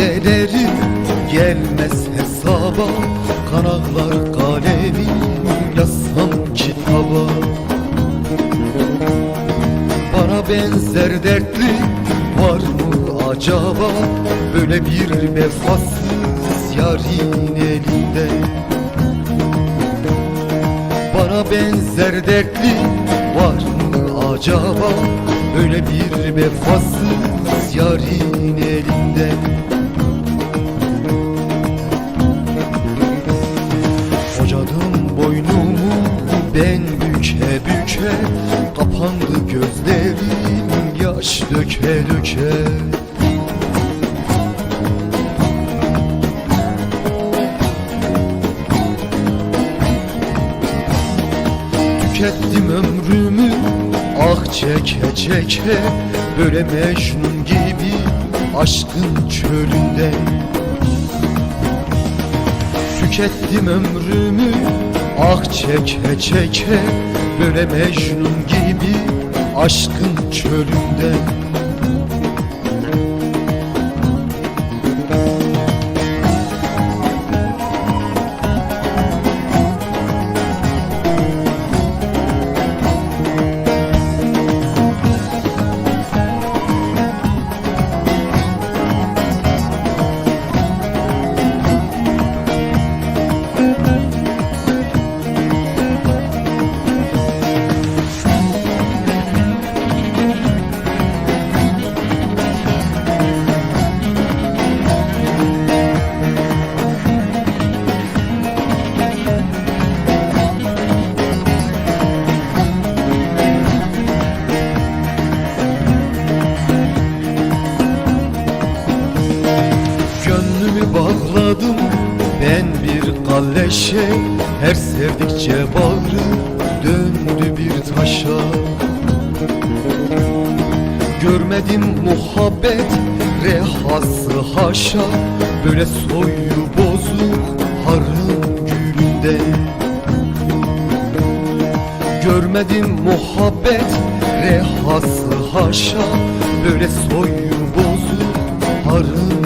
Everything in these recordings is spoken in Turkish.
çareleri gelmez hesaba Kanaklar kalemim yazsam kitaba Bana benzer dertli var mı acaba? Böyle bir vefasız yarın elinde. Bana benzer dertli var mı acaba? Böyle bir vefasız yarın elinde büke büke Kapandı gözlerim yaş döke döke. Tükettim ömrümü ah çeke çeke Böyle Mecnun gibi aşkın çölünde Tükettim ömrümü ah çeke çeke Böyle Mecnun gibi aşkın çölünde Bağladım ben bir kalleşe Her sevdikçe bağrı döndü bir taşa. Görmedim muhabbet rehası haşa Böyle soyu bozuk harın gülünde. Görmedim muhabbet rehası haşa Böyle soyu bozuk harın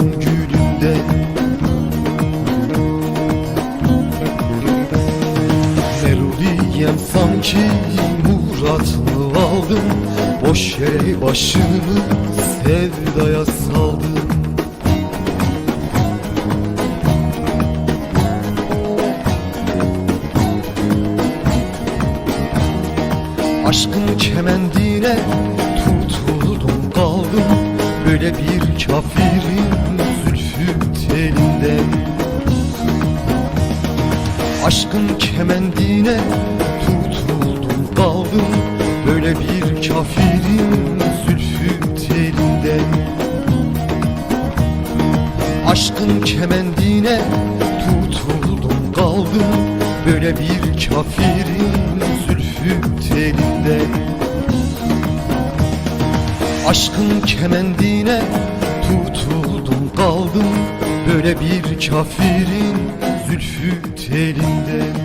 Melodiyem sanki muratını aldım Boş yere başını sevdaya saldım Aşkın kemendine tutuldum kaldım Böyle bir kafirin zülfü telinde. Aşkın kemendine kaldım Böyle bir kafirin zülfü telinde. Aşkın kemendine tutuldum kaldım. Böyle bir kafirin zülfü telinde. Aşkın kemendine tutuldum kaldım. Böyle bir kafirin zülfü telinde